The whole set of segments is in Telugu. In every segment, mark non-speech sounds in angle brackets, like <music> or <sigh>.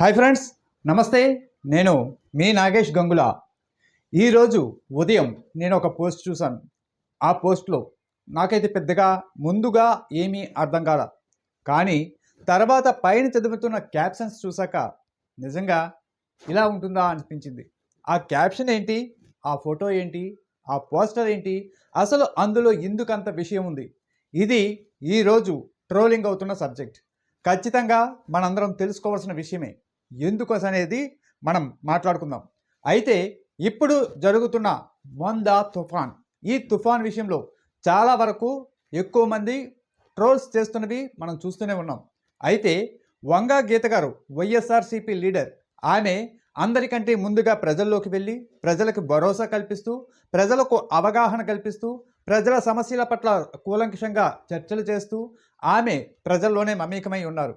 హాయ్ ఫ్రెండ్స్ నమస్తే. నేను మీ నాగేష్ గంగుల. ఈరోజు ఉదయం నేను ఒక పోస్ట్ చూశాను. ఆ పోస్ట్లో నాకైతే పెద్దగా ముందుగా ఏమీ అర్థం కాల. కానీ తర్వాత పైన చదువుతున్న క్యాప్షన్స్ చూశాక నిజంగా ఇలా ఉంటుందా అనిపించింది. ఆ క్యాప్షన్ ఏంటి? ఆ ఫోటో ఏంటి? ఆ పోస్టర్ ఏంటి? అసలు అందులో ఎందుకంత విషయం ఉంది? ఇది ఈరోజు ట్రోలింగ్ అవుతున్న సబ్జెక్ట్ ఖచ్చితంగా మనందరం తెలుసుకోవాల్సిన విషయమే. ఎందుకోసం అనేది మనం మాట్లాడుకుందాం. అయితే ఇప్పుడు జరుగుతున్న వంద తుఫాన్. ఈ తుఫాన్ విషయంలో చాలా వరకు ఎక్కువ మంది ట్రోల్స్ చేస్తున్నవి మనం చూస్తూనే ఉన్నాం. అయితే వంగా గీత గారు వైఎస్ఆర్సీపీ లీడర్ ఆమె అందరికంటే ముందుగా ప్రజల్లోకి వెళ్ళి ప్రజలకు భరోసా కల్పిస్తూ ప్రజలకు అవగాహన కల్పిస్తూ ప్రజల సమస్యల పట్ల కూలంకషంగా చర్చలు చేస్తూ ఆమె ప్రజల్లోనే మమేకమై ఉన్నారు.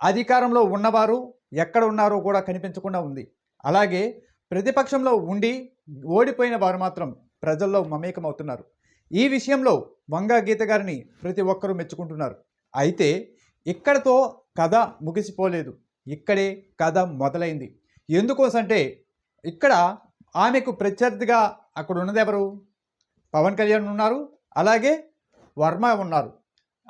అధికారంలో ఉన్నవారు ఎక్కడ ఉన్నారో కూడా కనిపించకుండా ఉంది. అలాగే ప్రతిపక్షంలో ఉండి ఓడిపోయిన వారు మాత్రం ప్రజల్లో మమేకమవుతున్నారు. ఈ విషయంలో వంగా గీత గారిని ప్రతి ఒక్కరూ మెచ్చుకుంటున్నారు. అయితే ఇక్కడతో కథ ముగిసిపోలేదు. ఇక్కడే కథ మొదలైంది. ఎందుకోసంటే ఇక్కడ ఆమెకు ప్రత్యర్థిగా అక్కడ ఉన్నది ఎవరు పవన్ కళ్యాణ్ ఉన్నారు. అలాగే వర్మ ఉన్నారు.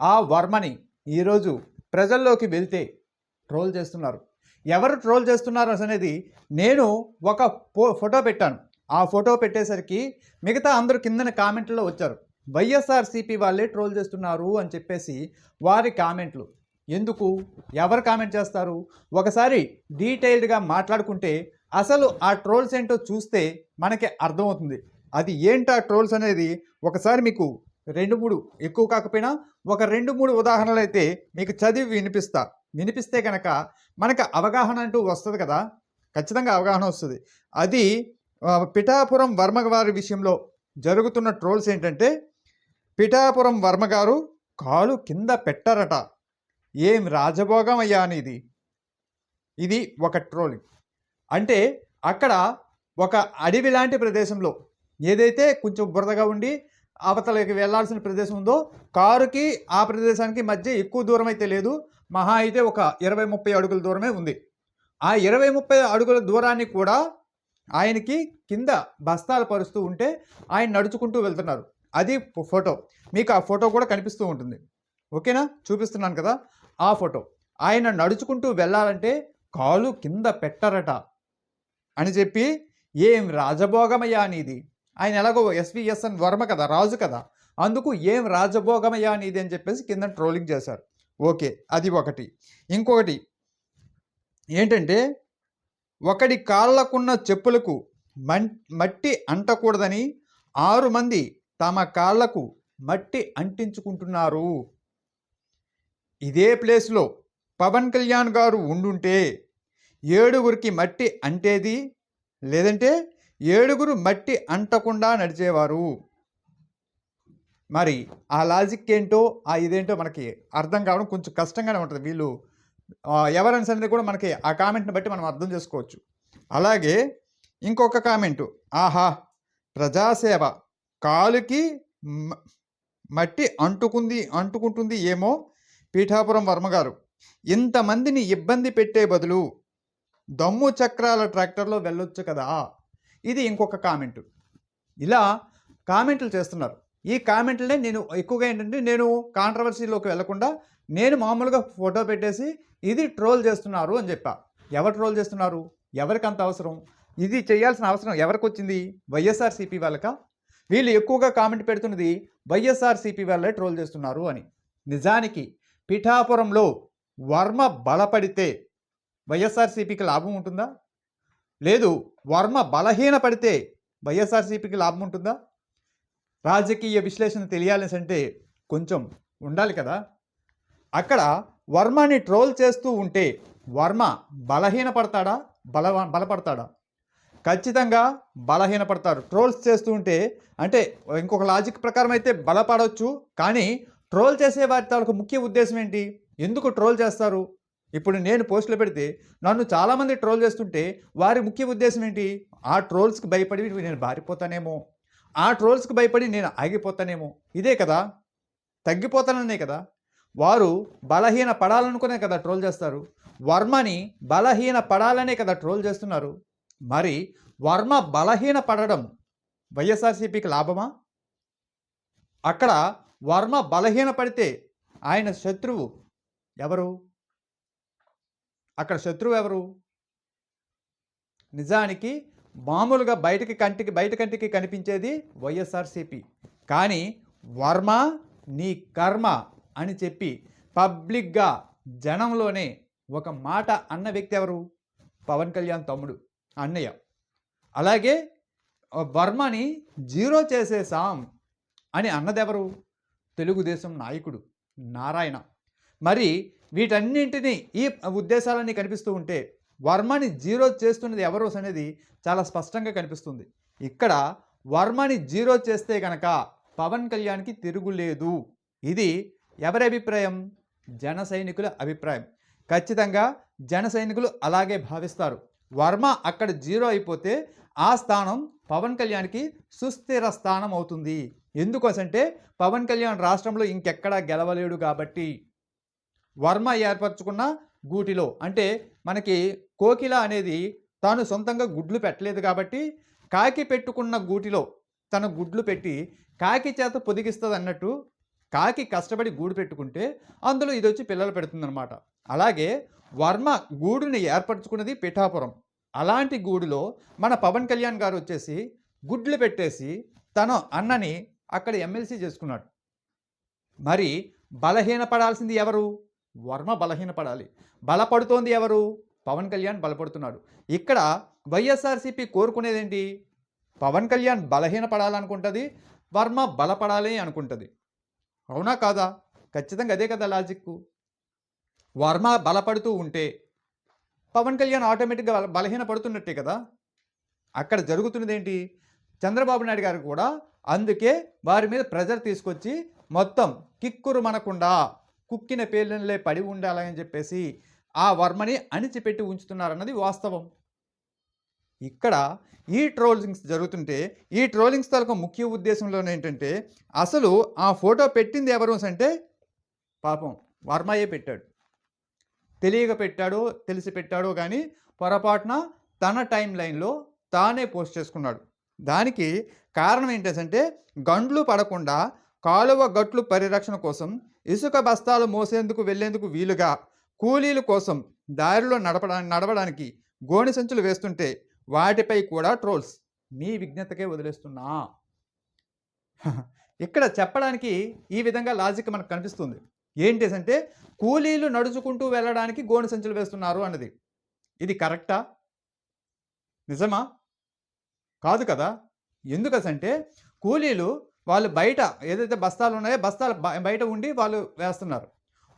ఆ వర్మని ఈరోజు ప్రజల్లోకి వెళ్తే ట్రోల్ చేస్తున్నారు. ఎవరు ట్రోల్ చేస్తున్నారు అనేది నేను ఒక ఫో ఫోటో పెట్టాను. ఆ ఫోటో పెట్టేసరికి మిగతా అందరూ కిందన కామెంట్లో వచ్చారు. వైఎస్ఆర్సీపీ వాళ్ళే ట్రోల్ చేస్తున్నారు అని చెప్పేసి వారి కామెంట్లు. ఎందుకు? ఎవరు కామెంట్ చేస్తారు? ఒకసారి డీటెయిల్డ్గా మాట్లాడుకుంటే అసలు ఆ ట్రోల్స్ ఏంటో చూస్తే మనకి అర్థమవుతుంది. అది ఏంటి ఆ ట్రోల్స్ అనేది ఒకసారి మీకు రెండు మూడు ఎక్కువ కాకపోయినా ఒక రెండు మూడు ఉదాహరణలు అయితే మీకు చదివి వినిపిస్తా. వినిపిస్తే కనుక మనకు అవగాహన అంటూ వస్తుంది కదా. ఖచ్చితంగా అవగాహన వస్తుంది. అది పిఠాపురం వర్మగవారి విషయంలో జరుగుతున్న ట్రోల్స్ ఏంటంటే పిఠాపురం వర్మ గారు కాలు కింద పెట్టరట. ఏం రాజభోగం అయ్యా అని ఇది ఇది ఒక ట్రోలింగ్. అంటే అక్కడ ఒక అడవి లాంటి ప్రదేశంలో ఏదైతే కొంచెం బురదగా ఉండి అవతలకి వెళ్ళాల్సిన ప్రదేశం ఉందో కారుకి ఆ ప్రదేశానికి మధ్య ఎక్కువ దూరం అయితే లేదు. మహా అయితే ఒక ఇరవై ముప్పై అడుగుల దూరమే ఉంది. ఆ ఇరవై ముప్పై అడుగుల దూరాన్ని కూడా ఆయనకి కింద బస్తాలు పరుస్తూ ఉంటే ఆయన నడుచుకుంటూ వెళ్తున్నారు. అది ఫోటో. మీకు ఆ ఫోటో కూడా కనిపిస్తూ ఉంటుంది. ఓకేనా? చూపిస్తున్నాను కదా. ఆ ఫోటో. ఆయన నడుచుకుంటూ వెళ్ళాలంటే కాలు కింద పెట్టరట అని చెప్పి ఏం రాజభోగమయ్యా నీది? ఆయన ఎలాగో ఎస్విఎస్ఎన్ వర్మ కదా రాజు కదా. అందుకు ఏం రాజభోగమయ్యా నీది? అని చెప్పేసి కింద ట్రోలింగ్ చేశారు. ఓకే. అది ఒకటి. ఇంకొకటి ఏంటంటే ఒకడి కాళ్ళకున్న చెప్పులకు మట్టి అంటకూడదని ఆరు మంది తమ కాళ్ళకు మట్టి అంటించుకుంటున్నారు. ఇదే ప్లేస్లో పవన్ కళ్యాణ్ గారు ఉండుంటే ఏడుగురికి మట్టి అంటేది లేదంటే ఏడుగురు మట్టి అంటకుండా నడిచేవారు. మరి ఆ లాజిక్ ఏంటో ఆ ఇదేంటో మనకి అర్థం కావడం కొంచెం కష్టంగానే ఉంటుంది. వీళ్ళు ఎవరన్స్ అనేది కూడా మనకి ఆ కామెంట్ని బట్టి మనం అర్థం చేసుకోవచ్చు. అలాగే ఇంకొక కామెంటు ఆహా! ప్రజాసేవ కాలుకి మట్టి అంటుకుంది అంటుకుంటుంది ఏమో పీఠాపురం వర్మగారు ఇంతమందిని ఇబ్బంది పెట్టే బదులు దమ్ము చక్రాల ట్రాక్టర్లో వెళ్ళొచ్చు కదా! ఇది ఇంకొక కామెంటు ఇలా కామెంట్లు చేస్తున్నారు. ఈ కామెంట్లనే నేను ఎక్కువగా ఏంటంటే నేను కాంట్రవర్సీలోకి వెళ్ళకుండా నేను మామూలుగా ఫోటో పెట్టేసి ఇది ట్రోల్ చేస్తున్నారు అని చెప్పా. ఎవరు ట్రోల్ చేస్తున్నారు? ఎవరికి అంత అవసరం? ఇది చేయాల్సిన అవసరం ఎవరికి వచ్చింది? వైఎస్ఆర్సీపీ వాళ్ళక? వీళ్ళు ఎక్కువగా కామెంట్ పెడుతున్నది వైఎస్ఆర్సీపీ వాళ్ళే ట్రోల్ చేస్తున్నారు అని. నిజానికి పిఠాపురంలో వర్మ బలపడితే వైఎస్ఆర్సీపీకి లాభం ఉంటుందా? లేదు వర్మ బలహీన పడితే వైఎస్ఆర్సీపీకి లాభం ఉంటుందా? రాజకీయ విశ్లేషణ తెలియాలని అంటే కొంచెం ఉండాలి కదా. అక్కడ వర్మని ట్రోల్ చేస్తూ ఉంటే వర్మ బలహీనపడతాడా? బల బలపడతాడా? ఖచ్చితంగా బలహీనపడతారు ట్రోల్స్ చేస్తూ ఉంటే అంటే ఇంకొక లాజిక్ ప్రకారం అయితే బలపడవచ్చు కానీ ట్రోల్ చేసే వారి తాలూకు ముఖ్య ఉద్దేశం ఏంటి? ఎందుకు ట్రోల్ చేస్తారు? ఇప్పుడు నేను పోస్టులు పెడితే నన్ను చాలామంది ట్రోల్ చేస్తుంటే వారి ముఖ్య ఉద్దేశం ఏంటి? ఆ ట్రోల్స్కి భయపడి నేను బారిపోతానేమో. ఆ ట్రోల్స్కి భయపడి నేను ఆగిపోతానేమో. ఇదే కదా? తగ్గిపోతాననే కదా? వారు బలహీన పడాలనుకునే కదా ట్రోల్ చేస్తారు? వర్మని బలహీన పడాలనే కదా ట్రోల్ చేస్తున్నారు? మరి వర్మ బలహీన పడడం వైఎస్ఆర్సీపీకి లాభమా? అక్కడ వర్మ బలహీన పడితే ఆయన శత్రువు ఎవరు? అక్కడ శత్రువు ఎవరు? నిజానికి మామూలుగా బయటికి కంటికి బయట కంటికి కనిపించేది వైఎస్ఆర్సిపి. కానీ వర్మ నీ కర్మ అని చెప్పి పబ్లిక్గా జనంలోనే ఒక మాట అన్న వ్యక్తి ఎవరు? పవన్ కళ్యాణ్ తమ్ముడు అన్నయ్య. అలాగే వర్మని జీరో చేసేసాం అని అన్నదెవరు? తెలుగుదేశం నాయకుడు నారాయణ. మరి వీటన్నింటినీ ఈ ఉద్దేశాలన్నీ కనిపిస్తూ ఉంటే వర్మని జీరో చేస్తున్నది ఎవరు అనేది చాలా స్పష్టంగా కనిపిస్తుంది. ఇక్కడ వర్మని జీరో చేస్తే కనుక పవన్ కళ్యాణ్కి తిరుగులేదు ఇది ఎవరి అభిప్రాయం? జన సైనికుల అభిప్రాయం. ఖచ్చితంగా జన సైనికులు అలాగే భావిస్తారు. వర్మ అక్కడ జీరో అయిపోతే ఆ స్థానం పవన్ కళ్యాణ్కి సుస్థిర స్థానం అవుతుంది. ఎందుకోసంటే పవన్ కళ్యాణ్ రాష్ట్రంలో ఇంకెక్కడా గెలవలేడు కాబట్టి. వర్మ ఏర్పరచుకున్న గూటిలో. అంటే మనకి కోకిల అనేది తాను సొంతంగా గుడ్లు పెట్టలేదు కాబట్టి కాకి పెట్టుకున్న గూటిలో తన గుడ్లు పెట్టి కాకి చేత పొదిగిస్తుంది అన్నట్టు కాకి కష్టపడి గూడు పెట్టుకుంటే అందులో ఇది వచ్చి పిల్లలు పెడుతుందన్నమాట. అలాగే వర్మ గూడుని ఏర్పరచుకున్నది పిఠాపురం. అలాంటి గూడులో మన పవన్ కళ్యాణ్ గారు వచ్చేసి గుడ్లు పెట్టేసి తన అన్నని అక్కడ ఎమ్మెల్సీ చేసుకున్నాడు. మరి బలహీనపడాల్సింది ఎవరు? వర్మ బలహీనపడాలి. బలపడుతోంది ఎవరు? పవన్ కళ్యాణ్ బలపడుతున్నాడు. ఇక్కడ వైఎస్ఆర్సీపీ కోరుకునేదేంటి? పవన్ కళ్యాణ్ బలహీనపడాలనుకుంటుంది వర్మ బలపడాలి అనుకుంటుంది. అవునా కాదా? ఖచ్చితంగా అదే కదా లాజిక్ వర్మ బలపడుతూ ఉంటే పవన్ కళ్యాణ్ ఆటోమేటిక్గా బలహీనపడుతున్నట్టే కదా? అక్కడ జరుగుతున్నది ఏంటి చంద్రబాబు నాయుడు గారు కూడా అందుకే వారి మీద ప్రెజర్ తీసుకొచ్చి మొత్తం కిక్కురు మనకుండా కుక్కిన పేలినలే పడి ఉండాలని చెప్పేసి ఆ వర్మని అణిచిపెట్టి ఉంచుతున్నారన్నది వాస్తవం. ఇక్కడ ఈ ట్రోలింగ్స్ జరుగుతుంటే ఈ ట్రోలింగ్స్ తాలూకు ముఖ్య ఉద్దేశంలో ఏంటంటే అసలు ఆ ఫోటో పెట్టింది ఎవరు అంటే పాపం వర్మయే పెట్టాడు. తెలియక పెట్టాడో తెలిసి పెట్టాడో కానీ పొరపాటున తన టైం లైన్లో తానే పోస్ట్ చేసుకున్నాడు. దానికి కారణం ఏంటంటే గండ్లు పడకుండా కాలువ గట్లు పరిరక్షణ కోసం ఇసుక బస్తాలు మోసేందుకు వెళ్ళేందుకు వీలుగా కూలీల కోసం దారిలో నడపడా నడవడానికి గోని సంచులు వేస్తుంటే వాటిపై కూడా ట్రోల్స్. మీ విజ్ఞతకే వదిలేస్తున్నా. <laughs> ఇక్కడ చెప్పడానికి ఈ విధంగా లాజిక్ మనకు కనిపిస్తుంది. ఏంటి అంటే కూలీలు నడుచుకుంటూ వెళ్ళడానికి గోని సంచులు వేస్తున్నారు అన్నది. ఇది కరెక్టా? నిజమా? కాదు కదా? ఎందుకసంటే కూలీలు వాళ్ళు బయట ఏదైతే బస్తాలు ఉన్నాయో బస్తాలు బయట ఉండి వాళ్ళు వేస్తున్నారు.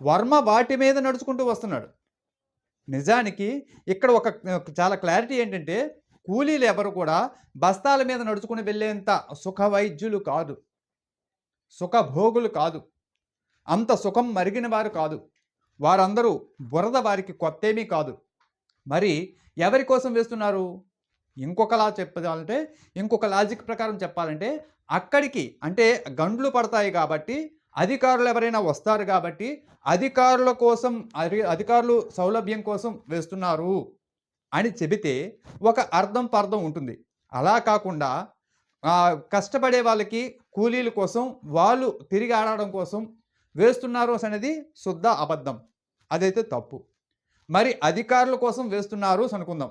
వర్మ వాటి మీద నడుచుకుంటూ వస్తున్నాడు. నిజానికి ఇక్కడ ఒక చాలా క్లారిటీ ఏంటంటే కూలీలు ఎవరు కూడా బస్తాల మీద నడుచుకుని వెళ్ళేంత సుఖ వైద్యులు కాదు. సుఖభోగులు కాదు. అంత సుఖం మరిగిన వారు కాదు. వారందరూ బురద వారికి కొత్తేమీ కాదు. మరి ఎవరి కోసం వేస్తున్నారు? ఇంకొకలా చెప్పాలంటే ఇంకొక లాజిక్ ప్రకారం చెప్పాలంటే అక్కడికి అంటే గండ్లు పడతాయి కాబట్టి అధికారులు ఎవరైనా వస్తారు కాబట్టి అధికారుల కోసం అధికారులు సౌలభ్యం కోసం వేస్తున్నారు అని చెబితే ఒక అర్థం పర్థం ఉంటుంది. అలా కాకుండా కష్టపడే వాళ్ళకి కూలీల కోసం వాళ్ళు తిరిగి ఆడడం కోసం వేస్తున్నారు అనేది శుద్ధ అబద్ధం. అదైతే తప్పు. మరి అధికారుల కోసం వేస్తున్నారు అనుకుందాం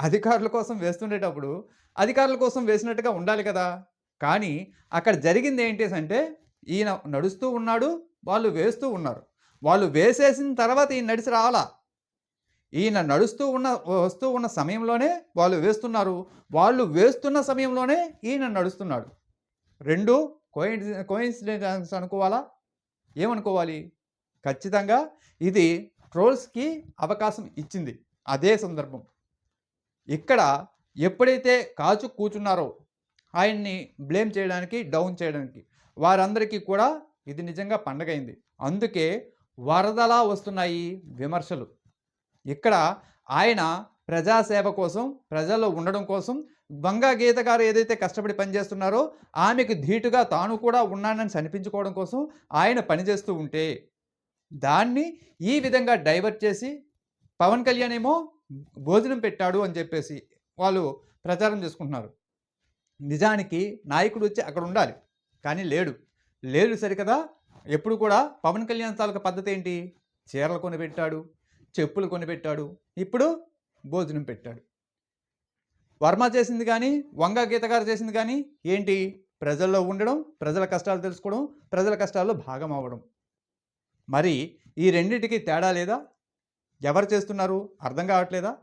అధికారుల కోసం వేస్తుండేటప్పుడు అధికారుల కోసం వేసినట్టుగా ఉండాలి కదా. కానీ అక్కడ జరిగింది ఏంటి అంటే ఈయన నడుస్తూ ఉన్నాడు వాళ్ళు వేస్తూ ఉన్నారు. వాళ్ళు వేసేసిన తర్వాత ఈయన నడిచి రావాలా? ఈయన నడుస్తూ ఉన్న వస్తూ ఉన్న సమయంలోనే వాళ్ళు వేస్తున్నారు. వాళ్ళు వేస్తున్న సమయంలోనే ఈయన నడుస్తున్నాడు. రెండు కోయిన్సి కోయిన్సిడెన్స్ అనుకోవాలా? ఏమనుకోవాలి? ఖచ్చితంగా ఇది ట్రోల్స్కి అవకాశం ఇచ్చింది. అదే సందర్భం. ఇక్కడ ఎప్పుడైతే కాచు కూర్చున్నారో ఆయన్ని బ్లేమ్ చేయడానికి డౌన్ చేయడానికి వారందరికీ కూడా ఇది నిజంగా పండగైంది అందుకే వరదలా వస్తున్నాయి విమర్శలు. ఇక్కడ ఆయన ప్రజాసేవ కోసం ప్రజల్లో ఉండడం కోసం బంగా గీత గారు ఏదైతే కష్టపడి పనిచేస్తున్నారో ఆమెకు ధీటుగా తాను కూడా ఉన్నానని అనిపించుకోవడం కోసం ఆయన పనిచేస్తూ ఉంటే దాన్ని ఈ విధంగా డైవర్ట్ చేసి పవన్ కళ్యాణ్ ఏమో భోజనం పెట్టాడు అని చెప్పేసి వాళ్ళు ప్రచారం చేసుకుంటున్నారు. నిజానికి నాయకుడు వచ్చి అక్కడ ఉండాలి కానీ లేడు. లేడు సరికదా? ఎప్పుడు కూడా పవన్ కళ్యాణ్ తాలూకా పద్ధతి ఏంటి? చీరలు కొనిపెట్టాడు చెప్పులు కొనిపెట్టాడు ఇప్పుడు భోజనం పెట్టాడు. వర్మ చేసింది కానీ వంగ గీత గారు చేసింది కానీ ఏంటి? ప్రజల్లో ఉండడం ప్రజల కష్టాలు తెలుసుకోవడం ప్రజల కష్టాల్లో భాగం అవ్వడం. మరి ఈ రెండింటికి తేడా లేదా? ఎవరు చేస్తున్నారు? అర్థం కావట్లేదా?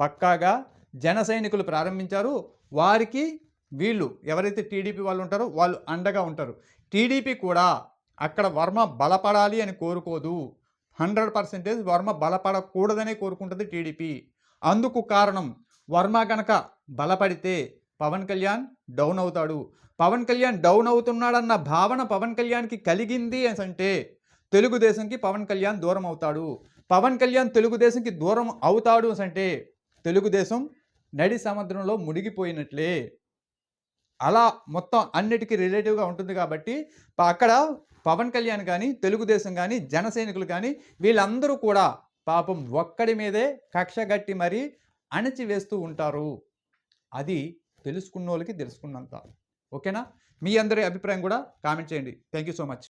పక్కాగా జన సైనికులు ప్రారంభించారు. వారికి వీళ్ళు ఎవరైతే టీడీపీ వాళ్ళు ఉంటారో వాళ్ళు అండగా ఉంటారు. టీడీపీ కూడా అక్కడ వర్మ బలపడాలి అని కోరుకోదు. హండ్రెడ్ పర్సెంటేజ్ వర్మ బలపడకూడదనే కోరుకుంటుంది టీడీపీ. అందుకు కారణం వర్మ కనుక బలపడితే పవన్ కళ్యాణ్ డౌన్ అవుతాడు. పవన్ కళ్యాణ్ డౌన్ అవుతున్నాడన్న భావన పవన్ కళ్యాణ్కి కలిగింది అని అంటే తెలుగుదేశంకి పవన్ కళ్యాణ్ దూరం అవుతాడు. పవన్ కళ్యాణ్ తెలుగుదేశంకి దూరం అవుతాడు అంటే తెలుగుదేశం నడి సముద్రంలో మునిగిపోయినట్లే. అలా మొత్తం అన్నిటికీ రిలేటివ్గా ఉంటుంది కాబట్టి అక్కడ పవన్ కళ్యాణ్ కానీ తెలుగుదేశం కానీ జన సైనికులు కానీ వీళ్ళందరూ కూడా పాపం ఒక్కడి మీదే కక్ష గట్టి మరీ అణచివేస్తూ ఉంటారు. అది తెలుసుకున్న వాళ్ళకి తెలుసుకున్నంత. ఓకేనా? మీ అందరి అభిప్రాయం కూడా కామెంట్ చేయండి. Thank you so much